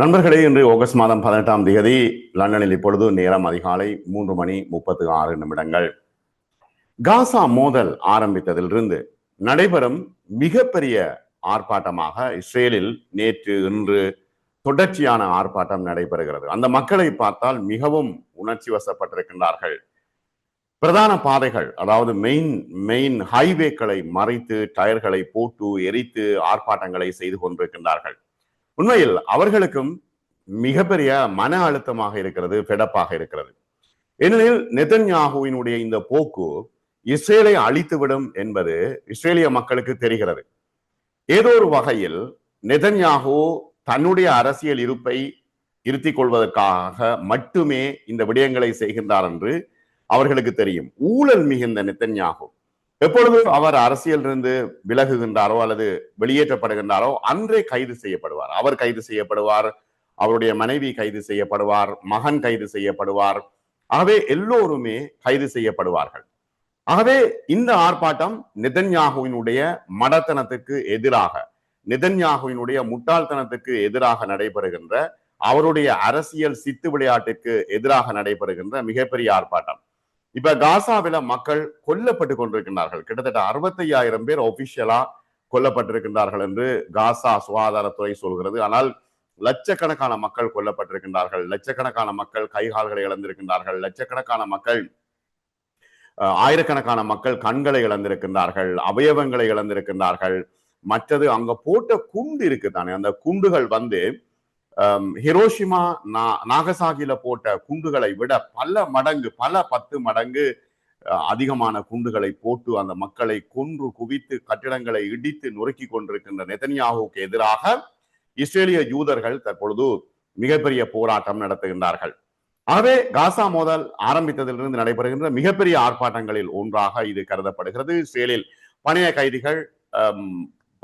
நண்பர்களே இன்று ஆகஸ்ட் மாதம் பதினெட்டாம் தேதி லண்டனில் இப்பொழுது நேரம் அதிகாலை மூன்று மணி முப்பத்து ஆறு நிமிடங்கள். காசா மோதல் ஆரம்பித்ததிலிருந்து நடைபெறும் மிகப்பெரிய ஆர்ப்பாட்டமாக இஸ்ரேலில் நேற்று இன்று தொடர்ச்சியான ஆர்ப்பாட்டம் நடைபெறுகிறது. அந்த மக்களை பார்த்தால் மிகவும் உணர்ச்சி வசப்பட்டிருக்கின்றார்கள். பிரதான பாதைகள் அதாவது மெயின் மெயின் ஹைவேக்களை மறைத்து டயர்களை போட்டு எரித்து ஆர்ப்பாட்டங்களை செய்து கொண்டிருக்கின்றார்கள். உண்மையில் அவர்களுக்கும் மிகப்பெரிய மன அழுத்தமாக இருக்கிறது ஃபெடப்பாக இருக்கிறது. ஏனெனில் நெதன்யாகுவினுடைய இந்த போக்கு இஸ்ரேலை அழித்துவிடும் என்பது இஸ்ரேலிய மக்களுக்கு தெரிகிறது. ஏதோ ஒரு வகையில் நெதன்யாகு தன்னுடைய அரசியல் இருப்பை இருத்திக் கொள்வதற்காக மட்டுமே இந்த விடயங்களை செய்கின்றார் என்று அவர்களுக்கு தெரியும். ஊழல் மிகுந்த நெத்தன்யாகும் எப்பொழுது அவர் அரசியலிருந்து விலகுகின்றாரோ அல்லது வெளியேற்றப்படுகின்றாரோ அன்றே கைது செய்யப்படுவார். அவர் கைது செய்யப்படுவார் அவருடைய மனைவி கைது செய்யப்படுவார் மகன் கைது செய்யப்படுவார். ஆகவே எல்லோருமே கைது செய்யப்படுவார்கள். ஆகவே இந்த ஆர்ப்பாட்டம் நிதன்யாகுவினுடைய மடத்தனத்துக்கு எதிராக நிதன்யாகுவினுடைய முட்டாள்தனத்துக்கு எதிராக நடைபெறுகின்ற அவருடைய அரசியல் சித்து விளையாட்டுக்கு எதிராக நடைபெறுகின்ற மிகப்பெரிய ஆர்ப்பாட்டம். இப்ப காசாவில மக்கள் கொல்லப்பட்டு கொண்டிருக்கின்றார்கள். கிட்டத்தட்ட அறுபத்தையாயிரம் பேர் ஒபிஷியலா கொல்லப்பட்டிருக்கின்றார்கள் என்று காசா சுகாதாரத்துறை சொல்கிறது. ஆனால் லட்சக்கணக்கான மக்கள் கொல்லப்பட்டிருக்கின்றார்கள். லட்சக்கணக்கான மக்கள் கைகால்களை இழந்திருக்கின்றார்கள். லட்சக்கணக்கான மக்கள் ஆயிரக்கணக்கான மக்கள் கண்களை இழந்திருக்கின்றார்கள். அவயவங்களை இழந்திருக்கின்றார்கள். மற்றது அங்க போட்ட குண்டு இருக்கு தானே அந்த குண்டுகள் வந்து ஹிரோஷிமா நாகசாகில போட்ட குண்டுகளை விட பல மடங்கு பல பத்து மடங்கு அதிகமான குண்டுகளை போட்டு அந்த மக்களை கொன்று குவித்து கட்டிடங்களை இடித்து நொறுக்கி கொண்டிருக்கின்ற நெதன்யாவுக்கு எதிராக இஸ்ரேலிய யூதர்கள் தற்பொழுது மிகப்பெரிய போராட்டம் நடத்துகின்றார்கள். ஆகவே காசா மோதல் ஆரம்பித்ததிலிருந்து நடைபெறுகின்ற மிகப்பெரிய ஆர்ப்பாட்டங்களில் ஒன்றாக இது கருதப்படுகிறது. இஸ்ரேலில் பணைய கைதிகள்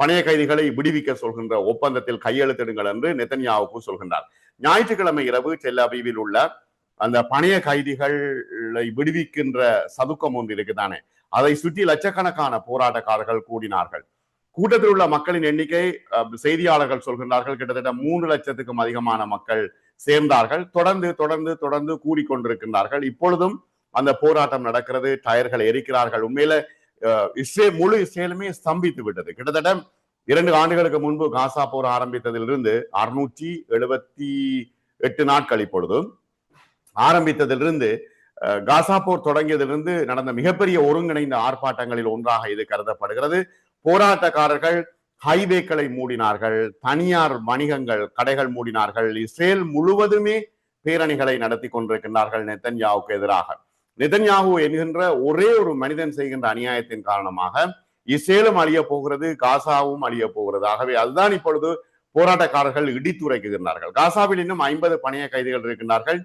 பணைய கைதிகளை விடுவிக்க சொல்கின்ற ஒப்பந்தத்தில் கையெழுத்திடுங்கள் என்று நெத்தன்யாவுக்கு சொல்கின்றார். ஞாயிற்றுக்கிழமை இரவு செல்லாபீவில் உள்ள அந்த பணைய கைதிகளை விடுவிக்கின்ற சதுக்கம் ஒன்று இருக்குதானே? அதை சுற்றி லட்சக்கணக்கான போராட்டக்காரர்கள் கூடினார்கள். கூட்டத்தில் உள்ள மக்களின் எண்ணிக்கை செய்தியாளர்கள் சொல்கின்றார்கள் கிட்டத்தட்ட மூன்று லட்சத்துக்கும் அதிகமான மக்கள் சேர்ந்தார்கள். தொடர்ந்து தொடர்ந்து தொடர்ந்து கூடிக்கொண்டிருக்கின்றார்கள். இப்பொழுதும் அந்த போராட்டம் நடக்கிறது. டயர்கள் எரிக்கிறார்கள். உண்மையில இஸ்ரேல் முழு இஸ்ரேலுமே ஸ்தம்பித்து விட்டது. கிட்டத்தட்ட இரண்டு ஆண்டுகளுக்கு முன்பு காசா போர் ஆரம்பித்ததிலிருந்து அறுநூற்றி எழுபத்தி எட்டு நாட்கள் இப்பொழுது. ஆரம்பித்ததிலிருந்து காசா போர் தொடங்கியதிலிருந்து நடந்த மிகப்பெரிய ஒருங்கிணைந்த ஆர்ப்பாட்டங்களில் ஒன்றாக இது கருதப்படுகிறது. போராட்டக்காரர்கள் ஹைவேக்களை மூடினார்கள் தனியார் வணிகங்கள் கடைகள் மூடினார்கள் இஸ்ரேல் முழுவதுமே பேரணிகளை நடத்தி கொண்டிருக்கின்றார்கள் நெத்தன்யாவுக்கு எதிராக. நெதன்யாகு என்கின்ற ஒரே ஒரு மனிதன் செய்கின்ற அநியாயத்தின் காரணமாக இஸ்ரேலும் அழிய போகிறது காசாவும் அழிய போகிறது. ஆகவே அதுதான் இப்பொழுது போராட்டக்காரர்கள் இடித்துரைக்குகின்றார்கள். காசாவில் இன்னும் ஐம்பது பணைய கைதிகள் இருக்கின்றார்கள்.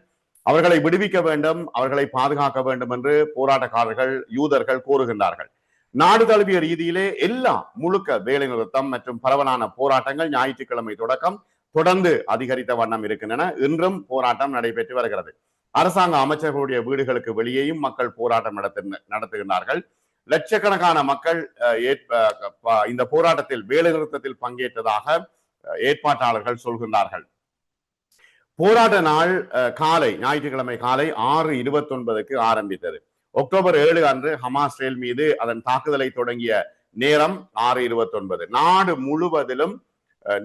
அவர்களை விடுவிக்க வேண்டும் அவர்களை பாதுகாக்க வேண்டும் என்று போராட்டக்காரர்கள் யூதர்கள் கோருகின்றார்கள். நாடு தழுவிய ரீதியிலே எல்லாம் முழுக்க வேலை நிறுத்தம் மற்றும் பரவலான போராட்டங்கள் ஞாயிற்றுக்கிழமை தொடக்கம் தொடர்ந்து அதிகரித்த வண்ணம் இருக்கின்றன. இன்றும் போராட்டம் நடைபெற்று வருகிறது. அரசாங்க அமைச்சர்களுடைய வீடுகளுக்கு வெளியேயும் மக்கள் போராட்டம் நடத்து நடத்துகின்றார்கள். லட்சக்கணக்கான மக்கள் இந்த போராட்டத்தில் வேலைநிறுத்தத்தில் பங்கேற்றதாக ஏற்பாட்டாளர்கள் சொல்கின்றார்கள். போராட்ட நாள் காலை ஞாயிற்றுக்கிழமை காலை ஆறு இருபத்தி ஒன்பதுக்கு ஆரம்பித்தது. அக்டோபர் ஏழு அன்று ஹமாஸ் ரேல் மீது அதன் தாக்குதலை தொடங்கிய நேரம் ஆறு இருபத்தி ஒன்பது நாடு முழுவதிலும்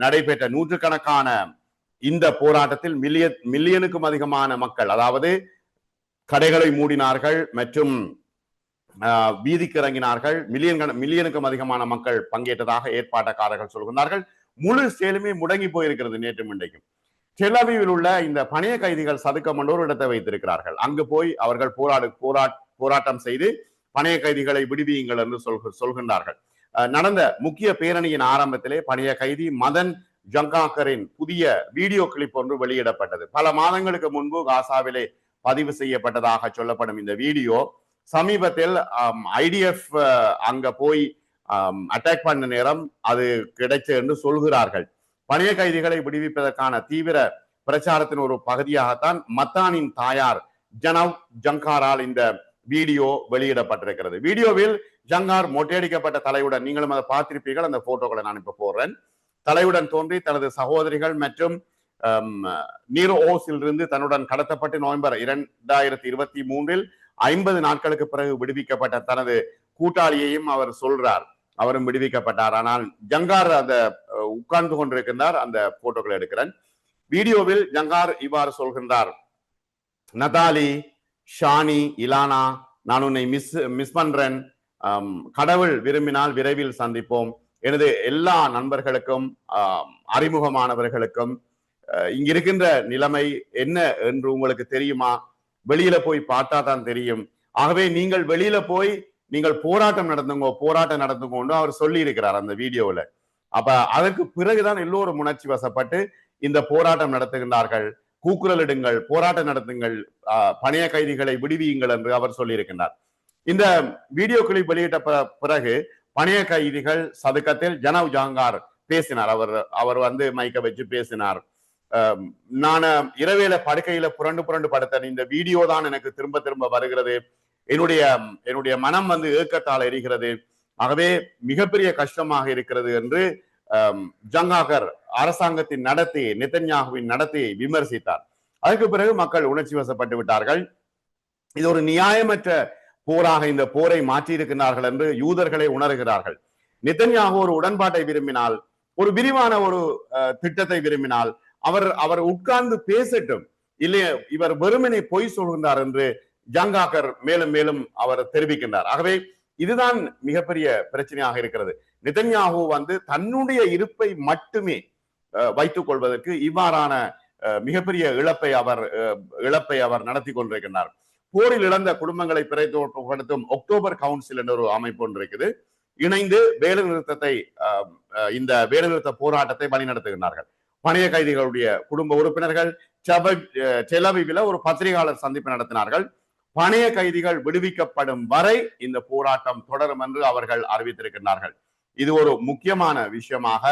நடைபெற்ற நூற்றுக்கணக்கான இந்த போராட்டத்தில் மில்லியன் மில்லியனுக்கும் அதிகமான மக்கள் அதாவது கடைகளை மூடினார்கள் மற்றும் வீதிக்கு இறங்கினார்கள் மில்லியன் மில்லியனுக்கும் அதிகமான மக்கள் பங்கேற்றதாக ஏற்பாட்டக்காரர்கள் சொல்கிறார்கள் முழு சேலுமே முடங்கி போயிருக்கிறது நேற்று இன்றைக்கும். டெலவியில் உள்ள இந்த பணைய கைதிகள் சதுக்கம் ஒரு இடத்தை வைத்திருக்கிறார்கள். அங்கு போய் அவர்கள் போராடு போரா போராட்டம் செய்து பணைய கைதிகளை விடுவியுங்கள் என்று சொல் சொல்கின்றார்கள். நடந்த முக்கிய பேரணியின் ஆரம்பத்திலே பணைய கைதி மதன் ஜங்காக்கரின் புதிய வீடியோ கிளிப் ஒன்று வெளியிடப்பட்டது. பல மாதங்களுக்கு முன்பு காசாவிலே பதிவு செய்யப்பட்டதாக சொல்லப்படும் இந்த வீடியோ சமீபத்தில் ஐடிஎஃப் அங்க போய் அட்டாக் பண்ண நேரம் அது கிடைச்சு என்று சொல்கிறார்கள். பணைய கைதிகளை விடுவிப்பதற்கான தீவிர பிரச்சாரத்தின் ஒரு பகுதியாகத்தான் மத்தானின் தாயார் ஜனவ் ஜங்காரால் இந்த வீடியோ வெளியிடப்பட்டிருக்கிறது. வீடியோவில் ஜங்கார் மொட்டையடிக்கப்பட்ட தலையுடன் நீங்களும் அதை பார்த்திருப்பீர்கள். அந்த போட்டோக்களை நான் இப்ப போடுறேன். தலையுடன் தோன்றி தனது சகோதரிகள் மற்றும் நீரோ இருந்து தன்னுடன் கடத்தப்பட்டு நவம்பர் இரண்டாயிரத்தி இருபத்தி மூன்றில் ஐம்பது நாட்களுக்கு பிறகு விடுவிக்கப்பட்ட தனது கூட்டாளியையும் அவர் சொல்றார். அவரும் விடுவிக்கப்பட்டார். ஆனால் ஜங்கார் அந்த உட்கார்ந்து கொண்டிருக்கின்றார். அந்த போட்டோக்களை எடுக்கிறேன். வீடியோவில் ஜங்கார் இவ்வாறு சொல்கின்றார். நதாலி ஷானி இலானா நான் உன்னை மிஸ் மிஸ் பண்றேன். கடவுள் விரும்பினால் விரைவில் சந்திப்போம். எனது எல்லா நண்பர்களுக்கும் அறிமுகமானவர்களுக்கும் இங்க இருக்கின்ற நிலைமை என்ன என்று உங்களுக்கு தெரியுமா? வெளியில போய் பார்த்தா தான் தெரியும். ஆகவே நீங்கள் வெளியில போய் நீங்கள் போராட்டம் நடந்துங்க போராட்டம் நடந்துங்கன்னு அவர் சொல்லி இருக்கிறார் அந்த வீடியோவில் அப்ப அதற்கு பிறகுதான் எல்லோரும் உணர்ச்சி வசப்பட்டு இந்த போராட்டம் நடத்துகின்றார்கள். கூக்குரலிடுங்கள் போராட்டம் நடத்துங்கள் ஆஹ், பணைய கைதிகளை விடுவியுங்கள் என்று அவர் சொல்லியிருக்கின்றார். இந்த வீடியோ கிளிப் வெளியிட்ட பிற- பிறகு பணைய கைதிகள் சதுக்கத்தில் ஜனவ் ஜாங்கார் பேசினார். அவர் அவர் வந்து மைக்க வச்சு பேசினார். நான் இரவேல படுக்கையில புரண்டு புரண்டு படுத்தேன். இந்த வீடியோ தான் எனக்கு திரும்ப திரும்ப வருகிறது. என்னுடைய என்னுடைய மனம் வந்து ஏக்கத்தால் எரிகிறது. ஆகவே மிகப்பெரிய கஷ்டமாக இருக்கிறது என்று ஜங்காகர் அரசாங்கத்தின் நடத்தையை நெத்தன்யாகுவின் நடத்தையை விமர்சித்தார். அதற்கு பிறகு மக்கள் உணர்ச்சி வசப்பட்டு விட்டார்கள். இது ஒரு நியாயமற்ற போராக இந்த போரை மாற்றியிருக்கிறார்கள் என்று யூதர்களை உணர்கிறார்கள். நிதன்யாக ஒரு உடன்பாட்டை விரும்பினால் ஒரு விரிவான ஒரு அஹ், திட்டத்தை விரும்பினால் அவர் அவர் உட்கார்ந்து பேசட்டும். இல்லையே இவர் வெறுமனை பொய் சொல்கின்றார் என்று ஜங்காக்கர் மேலும் மேலும் அவர் தெரிவிக்கின்றார். ஆகவே இதுதான் மிகப்பெரிய பிரச்சனையாக இருக்கிறது. நிதன்யாகு வந்து தன்னுடைய இருப்பை மட்டுமே அஹ், வைத்துக் கொள்வதற்கு இவ்வாறான அஹ், மிகப்பெரிய இழப்பை அவர் அஹ், இழப்பை அவர் நடத்தி கொண்டிருக்கின்றார். போரில் இழந்த குடும்பங்களை பிரதிநிதித்துவப்படுத்தும் அக்டோபர் கவுன்சில் என்ற ஒரு அமைப்பு ஒன்று இருக்குது. இணைந்து வேலை நிறுத்தத்தை இந்த வேலை நிறுத்த போராட்டத்தை வழிநடத்துகின்றார்கள். பணைய கைதிகளுடைய குடும்ப உறுப்பினர்கள் செலவில ஒரு பத்திரிகையாளர் சந்திப்பு நடத்தினார்கள். பணைய கைதிகள் விடுவிக்கப்படும் வரை இந்த போராட்டம் தொடரும் என்று அவர்கள் அறிவித்திருக்கின்றார்கள். இது ஒரு முக்கியமான விஷயமாக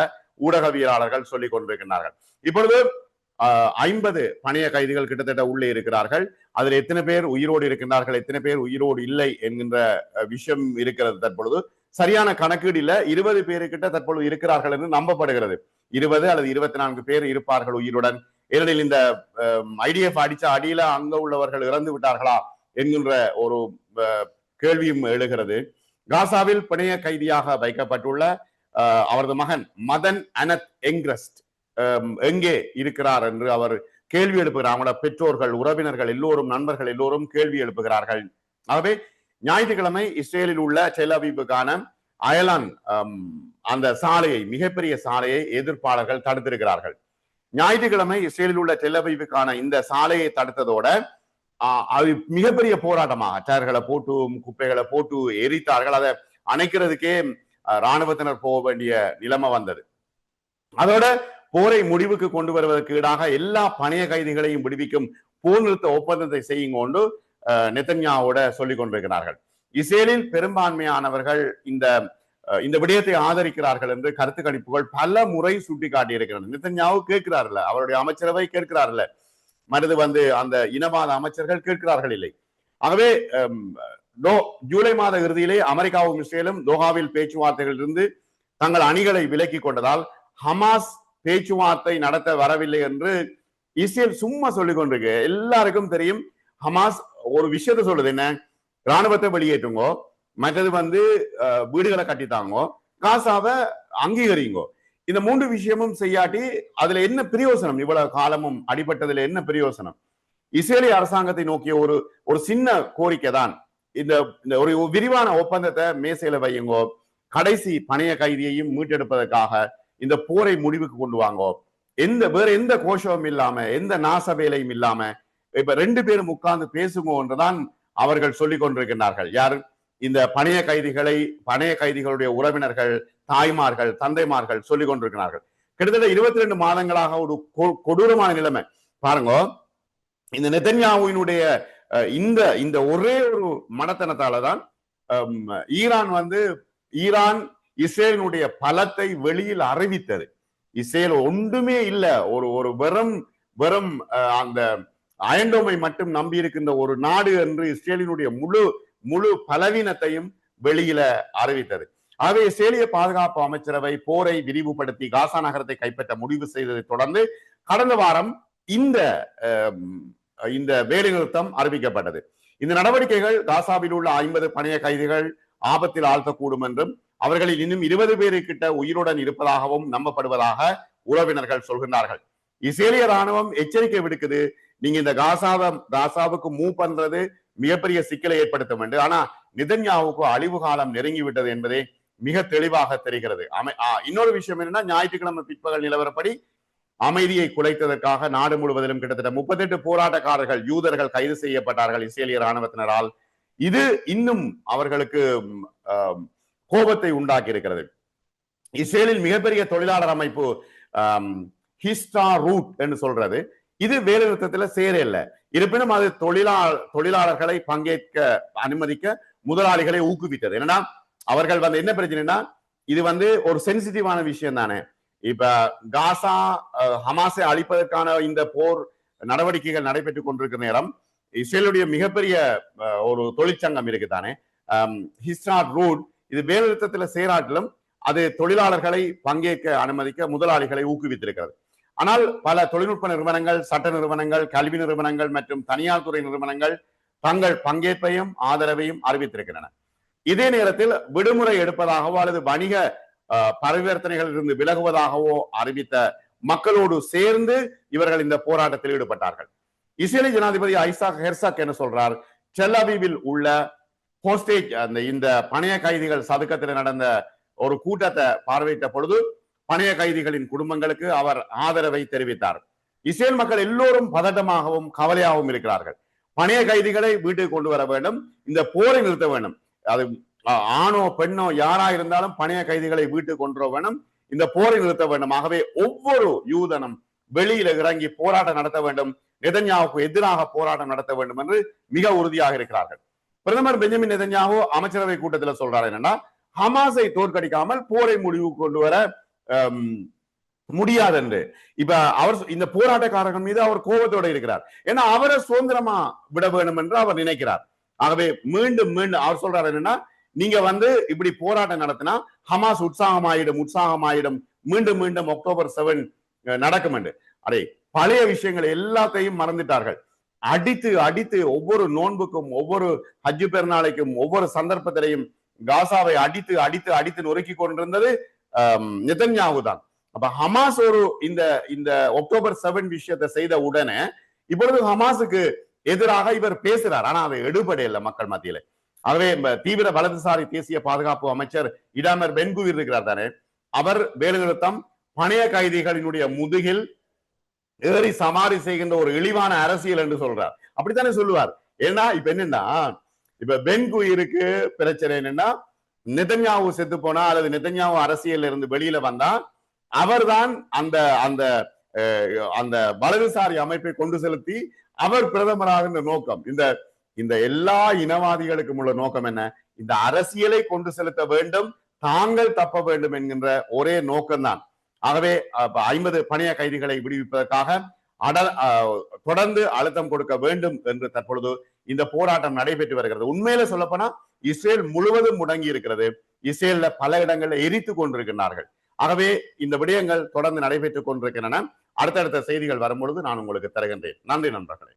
ஊடகவியலாளர்கள் சொல்லிக் கொண்டிருக்கின்றார்கள். இப்பொழுது ஐம்பது பணைய கைதிகள் கிட்டத்தட்ட உள்ளே இருக்கிறார்கள். அதில் எத்தனை பேர் உயிரோடு இருக்கின்றார்கள் எத்தனை பேர் உயிரோடு இல்லை என்கின்ற விஷயம் இருக்கிறது தற்பொழுது. சரியான கணக்கீடு இல்ல. இருபது பேருக்கிட்ட தற்பொழுது இருக்கிறார்கள் என்று நம்பப்படுகிறது. இருபது அல்லது இருபத்தி நான்கு பேர் இருப்பார்கள் உயிருடன். ஏனெனில் இந்த ஐடிஎஃப் அடிச்ச அடியில அங்க உள்ளவர்கள் இறந்து விட்டார்களா என்கின்ற ஒரு கேள்வியும் எழுகிறது. காசாவில் பிணைய கைதியாக வைக்கப்பட்டுள்ள அஹ், அவரது மகன் மதன் அனத் எங்கிரஸ்ட். எங்கே இருக்கிறார் என்று அவர் கேள்வி எழுப்புகிறார். அவங்களோட பெற்றோர்கள் உறவினர்கள் எல்லோரும் நண்பர்கள் எல்லோரும் கேள்வி எழுப்புகிறார்கள். ஆகவே ஞாயிற்றுக்கிழமை இஸ்ரேலில் உள்ள டெலவீப்புக்கான அயலான் அந்த சாலையை மிகப்பெரிய சாலையை எதிர்ப்பாளர்கள் தடுத்திருக்கிறார்கள். ஞாயிற்றுக்கிழமை இஸ்ரேலில் உள்ள டெலவீவுக்கான இந்த சாலையை தடுத்ததோட அது மிகப்பெரிய போராட்டமாக டயர்களை போட்டு குப்பைகளை போட்டு எரித்தார்கள். அதை அணைக்கிறதுக்கே இராணுவத்தினர் ராணுவத்தினர் போக வேண்டிய நிலைமை வந்தது. அதோட போரை முடிவுக்கு கொண்டு வருவதற்கு ஈடாக எல்லா பணைய கைதிகளையும் விடுவிக்கும் போர் நிறுத்த ஒப்பந்தத்தை செய்யும் கொண்டு நெத்தன்யாவோட சொல்லிக் கொண்டிருக்கிறார்கள். இஸ்ரேலில் பெரும்பான்மையானவர்கள் இந்த இந்த விடயத்தை ஆதரிக்கிறார்கள் என்று கருத்து கணிப்புகள் பல முறை சுட்டி காட்டியிருக்கிறது நெத்தன்யாவு கேட்கிறார்ல அவருடைய அமைச்சரவை கேட்கிறார்ல. மனது வந்து அந்த இனவாத அமைச்சர்கள் கேட்கிறார்கள் இல்லை. ஆகவே ஜூலை மாத இறுதியிலே அமெரிக்காவும் இஸ்ரேலும் தோஹாவில் பேச்சுவார்த்தைகளில் இருந்து தங்கள் அணிகளை விலக்கி கொண்டதால் ஹமாஸ் பேச்சுவார்த்தை நடத்த வரவில்லை என்று இஸ்ரேல் சும்மா சொல்லிக் கொண்டிருக்கு. எல்லாருக்கும் தெரியும் ஹமாஸ் ஒரு விஷயத்த சொல்லுது என்ன? ராணுவத்தை வெளியேற்றுங்கோ மற்றது வந்து வீடுகளை கட்டித்தாங்கோ காசாவை அங்கீகரிங்கோ. இந்த மூன்று விஷயமும் செய்யாட்டி அதுல என்ன பிரயோசனம்? இவ்வளவு காலமும் அடிபட்டதுல என்ன பிரயோசனம்? இஸ்ரேலிய அரசாங்கத்தை நோக்கிய ஒரு ஒரு சின்ன கோரிக்கை தான். இந்த இந்த ஒரு விரிவான ஒப்பந்தத்தை மேசையில வையுங்கோ கடைசி பணைய கைதியையும் மீட்டெடுப்பதற்காக இந்த போரை முடிவுக்கு கொண்டு வாங்கோ. எந்த வேற எந்த கோஷமும் இல்லாம எந்த நாச வேலையும் இல்லாம இப்ப ரெண்டு பேரும் உட்கார்ந்து பேசுங்க என்றுதான் அவர்கள் சொல்லிக் கொண்டிருக்கின்றார்கள். யார்? இந்த பணைய கைதிகளை பணைய கைதிகளுடைய உறவினர்கள் தாய்மார்கள் தந்தைமார்கள் சொல்லிக் கொண்டிருக்கிறார்கள். கிட்டத்தட்ட இருபத்தி ரெண்டு மாதங்களாக ஒரு கொ- கொடூரமான நிலைமை. பாருங்க இந்த நெதன்யாவினுடைய அஹ், இந்த இந்த ஒரே ஒரு மனத்தனத்தால தான் ஈரான் வந்து ஈரான் இஸ்ரேலினுடைய பலத்தை வெளியில் அறிவித்தது. இஸ்ரேல் ஒன்றுமே இல்ல. ஒரு ஒரு வெறும் வெறும் அஹ், அந்த அயண்டோமை மட்டும் நம்பி இருக்கின்ற ஒரு நாடு என்று இஸ்ரேலினுடைய முழு முழு பலவீனத்தையும் வெளியில அறிவித்தது. ஆகவே இஸ்ரேலிய பாதுகாப்பு அமைச்சரவை போரை விரிவுபடுத்தி காசா நகரத்தை கைப்பற்ற முடிவு செய்ததை தொடர்ந்து கடந்த வாரம் இந்த இந்த வேலைநிறுத்தம் அறிவிக்கப்பட்டது. இந்த நடவடிக்கைகள் காசாவில் உள்ள ஐம்பது பணைய கைதிகள் ஆபத்தில் ஆழ்த்தக்கூடும் என்றும் அவர்களில் இன்னும் இருபது பேரு கிட்ட உயிருடன் இருப்பதாகவும் நம்பப்படுவதாக உறவினர்கள் சொல்கின்றார்கள். இஸ்ரேலிய ராணுவம் எச்சரிக்கை விடுக்குது நீங்க இந்த காசாவை காசாவுக்கு மூவ் பண்றது மிகப்பெரிய சிக்கலை ஏற்படுத்தும் என்று. ஆனா நிதன்யாவுக்கு அழிவு காலம் நெருங்கி விட்டது என்பதே மிக தெளிவாக தெரிகிறது. அமை இன்னொரு விஷயம் என்னன்னா ஞாயிற்றுக்கிழமை பிற்பகல் நிலவரப்படி அமைதியை குலைத்ததற்காக நாடு முழுவதிலும் கிட்டத்தட்ட முப்பத்தெட்டு போராட்டக்காரர்கள் யூதர்கள் கைது செய்யப்பட்டார்கள் இஸ்ரேலிய ராணுவத்தினரால் இது இன்னும் அவர்களுக்கு ஆஹ் கோபத்தை உண்டாக்கி இருக்கிறது இஸ்ரேலின் மிகப்பெரிய தொழிலாளர் அமைப்பு ஹிஸ்டா ரூட் என்று சொல்றது. இது வேலைநிறுத்தத்துல சேர இல்லை. இருப்பினும் அது தொழிலா தொழிலாளர்களை பங்கேற்க அனுமதிக்க முதலாளிகளை ஊக்குவித்தது. என்னன்னா அவர்கள் வந்து என்ன பிரச்சனைனா இது வந்து ஒரு சென்சிட்டிவான விஷயம் தானே. இப்ப காசா ஹமாஸை அழிப்பதற்கான இந்த போர் நடவடிக்கைகள் நடைபெற்றுக் கொண்டிருக்கிற நேரம் இஸ்ரேலுடைய மிகப்பெரிய ஒரு தொழிற்சங்கம் இருக்குதானே ஹிஸ்டார் ரூட் இது வேலைநிறுத்தத்தில் சேராட்டிலும் அது தொழிலாளர்களை பங்கேற்க அனுமதிக்க முதலாளிகளை ஊக்குவித்திருக்கிறது. ஆனால் பல தொழில்நுட்ப நிறுவனங்கள் சட்ட நிறுவனங்கள் கல்வி நிறுவனங்கள் மற்றும் தனியார் துறை நிறுவனங்கள் தங்கள் பங்கேற்பையும் ஆதரவையும் அறிவித்திருக்கின்றன. இதே நேரத்தில் விடுமுறை எடுப்பதாகவோ அல்லது வணிக பரிவர்த்தனைகளில் இருந்து விலகுவதாகவோ அறிவித்த மக்களோடு சேர்ந்து இவர்கள் இந்த போராட்டத்தில் ஈடுபட்டார்கள். இஸ்ரேலி ஜனாதிபதி ஐசாக் ஹெர்சாக் என்ன சொல்றார்? டெல்லவிவில் உள்ள போஸ்டேஜ் அந்த இந்த பணைய கைதிகள் சதுக்கத்தில் நடந்த ஒரு கூட்டத்தை பார்வையிட்ட பொழுது பணைய கைதிகளின் குடும்பங்களுக்கு அவர் ஆதரவை தெரிவித்தார். இஸ்ரேல் மக்கள் எல்லோரும் பதட்டமாகவும் கவலையாகவும் இருக்கிறார்கள். பணைய கைதிகளை வீட்டுக்கு கொண்டு வர வேண்டும் இந்த போரை நிறுத்த வேண்டும். அது ஆணோ பெண்ணோ யாரா இருந்தாலும் பணைய கைதிகளை வீட்டுக்கு கொண்டு வர வேண்டும் இந்த போரை நிறுத்த வேண்டும். ஆகவே ஒவ்வொரு யூதனும் வெளியில இறங்கி போராட்டம் நடத்த வேண்டும் நெதன்யாவுக்கு எதிராக போராட்டம் நடத்த வேண்டும் என்று மிக உறுதியாக இருக்கிறார்கள். பிரதமர் பெஞ்சமின் நெதன்யாகு அமைச்சரவை கூட்டத்தில் சொல்றாரு என்னன்னா ஹமாஸை தோற்கடிக்காமல் போரை முடிவுக்கு கொண்டு வர முடியாது என்று இப்ப அவர் இந்த போராட்டக்காரர்கள் மீது அவர் கோபத்தோட இருக்கிறார். ஏன்னா அவரை சுதந்திரமா விட வேண்டும் என்று அவர் நினைக்கிறார். ஆகவே மீண்டும் மீண்டும் அவர் சொல்றாரு என்னன்னா நீங்க வந்து இப்படி போராட்டம் நடத்தினா ஹமாஸ் உற்சாகமாயிடும் உற்சாகமாயிடும். மீண்டும் மீண்டும் அக்டோபர் செவன் நடக்கும் என்று. அடே பழைய விஷயங்கள் எல்லாத்தையும் மறந்துட்டார்கள். அடித்து அடித்து ஒவ்வொரு நோன்புக்கும் ஒவ்வொரு ஹஜ்ஜு பெருநாளைக்கும் ஒவ்வொரு சந்தர்ப்பத்திலையும் காசாவை அடித்து அடித்து அடித்து நொறுக்கி கொண்டிருந்தது நிதன்யாவு தான். அப்ப ஹமாஸ் ஒரு இந்த இந்த அக்டோபர் செவன் விஷயத்தை செய்த உடனே இப்பொழுது ஹமாஸுக்கு எதிராக இவர் பேசுறார். ஆனா அதை எடுபடையில்லை மக்கள் மத்தியில. ஆகவே தீவிர வலதுசாரி தேசிய பாதுகாப்பு அமைச்சர் இடாமர் பென்குவிர் இருக்கிறார் தானே. அவர் வேலைநிறுத்தம் பணைய கைதிகளினுடைய முதுகில் ஏறி சமாரி செய்கின்ற ஒரு இழிவான அரசியல் என்று சொல்றார். அப்படித்தானே சொல்லுவார். ஏன்னா இப்ப என்னன்னா இப்ப பென்குயிருக்கு பிரச்சனை என்னன்னா நிதன்யாவு செத்து போனா அல்லது நிதன்யாவு அரசியல் இருந்து வெளியில வந்தா அவர்தான் அந்த அந்த அஹ், அந்த வலதுசாரி அமைப்பை கொண்டு செலுத்தி அவர் பிரதமராகின்ற நோக்கம். இந்த இந்த எல்லா இனவாதிகளுக்கும் உள்ள நோக்கம் என்ன? இந்த அரசியலை கொண்டு செலுத்த வேண்டும் தாங்கள் தப்ப வேண்டும் என்கின்ற ஒரே நோக்கம்தான். ஆகவே ஐம்பது பணைய கைதிகளை விடுவிப்பதற்காக அடல் தொடர்ந்து அழுத்தம் கொடுக்க வேண்டும் என்று தற்பொழுது இந்த போராட்டம் நடைபெற்று வருகிறது. உண்மையில சொல்லப்போனா இஸ்ரேல் முழுவதும் முடங்கி இருக்கிறது. இஸ்ரேல்ல பல இடங்களில் எரித்து கொண்டிருக்கிறார்கள் ஆகவே இந்த விடயங்கள் தொடர்ந்து நடைபெற்றுக் கொண்டிருக்கின்றன. அடுத்தடுத்த செய்திகள் வரும்பொழுது நான் உங்களுக்கு தருகின்றேன். நன்றி நண்பர்களே.